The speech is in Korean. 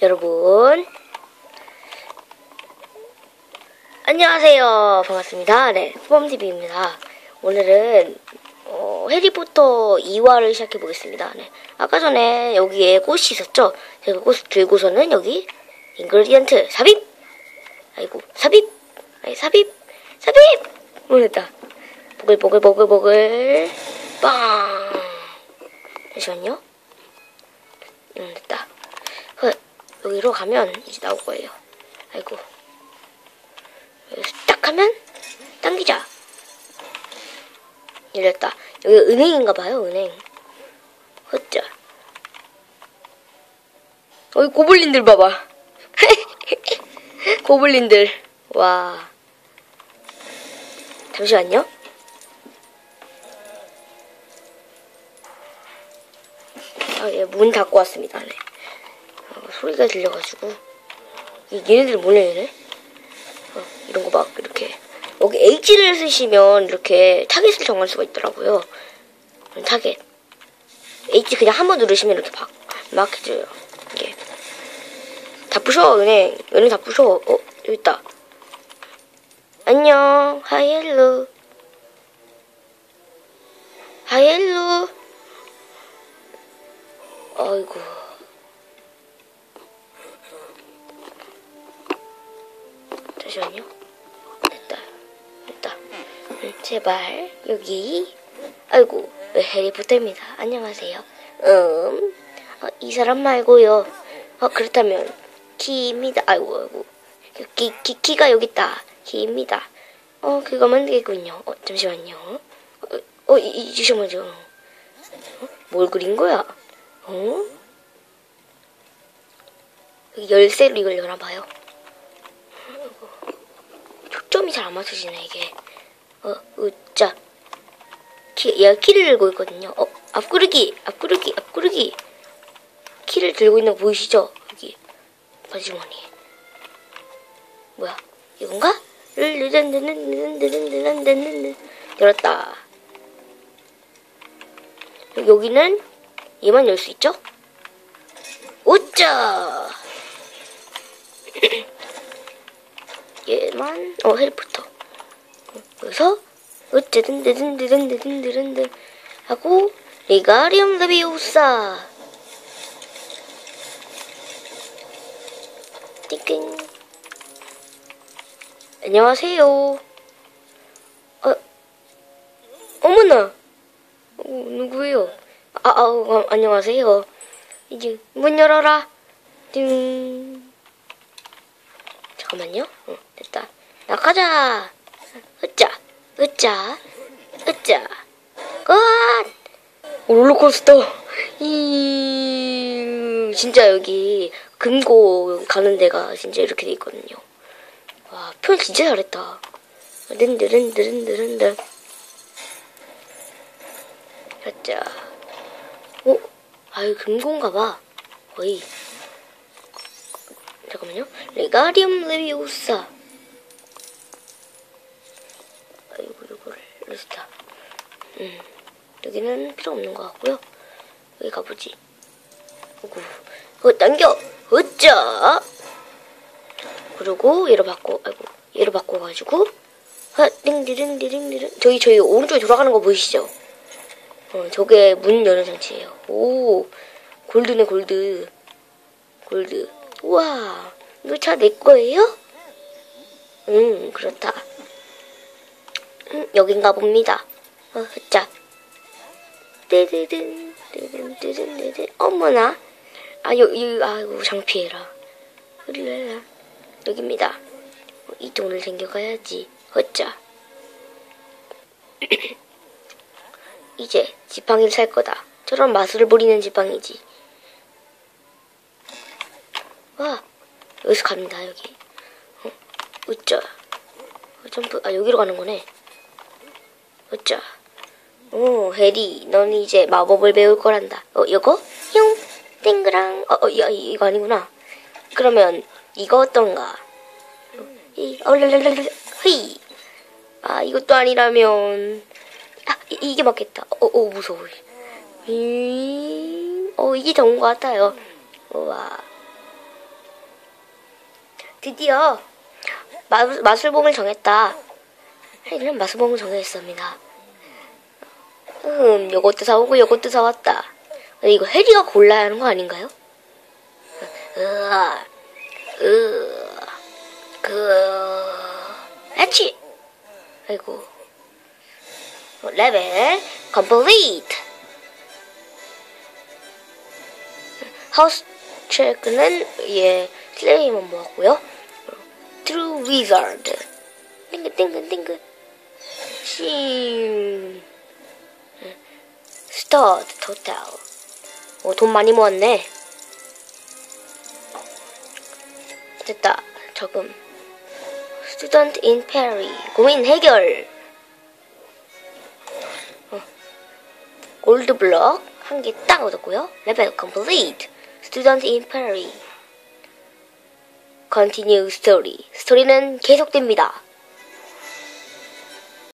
여러분. 안녕하세요. 반갑습니다. 네 수범TV입니다. 오늘은 어, 해리포터 2화를 시작해 보겠습니다. 네. 아까 전에 여기에 꽃이 있었죠? 제가 꽃을 들고서는 여기 인그리디언트 삽입! 아이고 삽입! 아이 삽입! 삽입! 모르겠다. 보글보글보글보글. 빵! 잠시만요. 음 됐다. 그 여기로 가면 이제 나올 거예요. 아이고. 여기서 딱 하면 당기자. 열렸다. 여기 은행인가 봐요 은행. 허짜 어이 고블린들 봐봐. 고블린들. 와. 잠시만요. 아, 예, 문 닫고 왔습니다. 네. 어, 소리가 들려가지고. 이- 얘네들 뭐냐, 얘네? 어, 이런 거 막, 이렇게. 여기 H를 쓰시면 이렇게 타겟을 정할 수가 있더라고요. 음, 타겟. H 그냥 한 번 누르시면 이렇게 막, 막 해줘요. 이게. 다 부셔, 은행. 은행 다 부셔. 어, 여기 있다. 안녕. 하이, 헬로. 하이, 헬로. 아이고. 잠시만요. 됐다. 됐다. 음, 제발, 여기. 아이고, 네, 해리포터입니다. 안녕하세요. 음, 어, 이 사람 말고요. 어, 그렇다면, 키입니다. 아이고, 아이고. 키, 키, 키가 여기 있다. 키입니다. 어, 그거만 되겠군요. 어, 잠시만요. 어, 어 잠시만요. 어? 뭘 그린 거야? 어? 열쇠로 이걸 열어봐요. 초점이 잘 안 맞춰지네, 이게. 어, 으짜. 키, 얘가 키를 들고 있거든요. 어, 앞구르기, 앞구르기, 앞구르기. 키를 들고 있는 거 보이시죠? 여기. 바지머니. 뭐야, 이건가? 열었다. 여기는 얘만 열 수 있죠? 오짜! 얘만, 어, 해리포터. 여기서, 어쨌든, 드든, 드든, 드든, 드든, 드 하고, 리가리움 레비우사. 띵띵. 안녕하세요. 어, 어머나. 어, 누구예요? 아, 아, 어, 안녕하세요. 이제 문 열어라. 띵. 잠깐만요. 어, 됐다. 나가자. 으짜, 으짜, 으짜. 컷! 롤러코스터. 이 진짜 여기 금고 가는 데가 진짜 이렇게 돼 있거든요. 와, 표현 진짜 잘했다. 른드른드른드른드. 자, 오, 아유, 금고인가 봐. 거의. 잠깐만요. 레가리움 레비우사. 아이고, 이거를, 레스타. 음, 여기는 필요 없는 것 같고요. 여기 가보지. 오구, 어, 당겨! 어짜! 그리고 얘를 바꿔, 아이고, 얘를 바꿔가지고, 하, 띵디링디링디링. 저기, 저희 오른쪽에 돌아가는 거 보이시죠? 어, 저게 문 여는 장치예요. 오, 골드네, 골드. 골드. 우와, 이거 차 내 거예요? 음, 그렇다. 음, 여긴가 봅니다. 어, 자. 띠디딘, 띠딘, 띠딘, 띠딘. 어머나. 아, 여, 여, 아이고, 장피해라. 으르르. 여기입니다. 어, 이 돈을 챙겨가야지. 허자. 이제 지팡이를 살 거다. 저런 마술을 부리는 지팡이지. 여기서 갑니다, 여기. 어, 으짜. 어, 점프, 아, 여기로 가는 거네. 으짜. 오, 해리, 넌 이제 마법을 배울 거란다. 어, 이거? 흉, 땡그랑. 어, 어, 야, 이거 아니구나. 그러면, 이거 어떤가? 이, 어, 랄랄랄랄, 흐이. 아, 이것도 아니라면. 아, 이, 이게 맞겠다. 어, 어, 무서워. 이, 어, 이게 좋은 것 같아요. 우와. 드디어 마, 마술봉을 정했다. 해리는 마술봉을 정했습니다. 음, 요것도 사오고 요것도 사왔다. 이거 해리가 골라야 하는 거 아닌가요? 으아, 으, 그, 아치! 아이고. 레벨 complete. 하우스 체크는 예 슬레이만 모았고요. 위자드 띵글 띵글 띵글 심 스타트 토탈 오 돈 많이 모았네. 됐다. 적금 스튜던트 인 페리 고민 해결. 어. 골드 블럭 한 개 딱 얻었고요. 레벨 컴플리트 스튜던트 인 페리 Continue story. 스토리는 계속됩니다.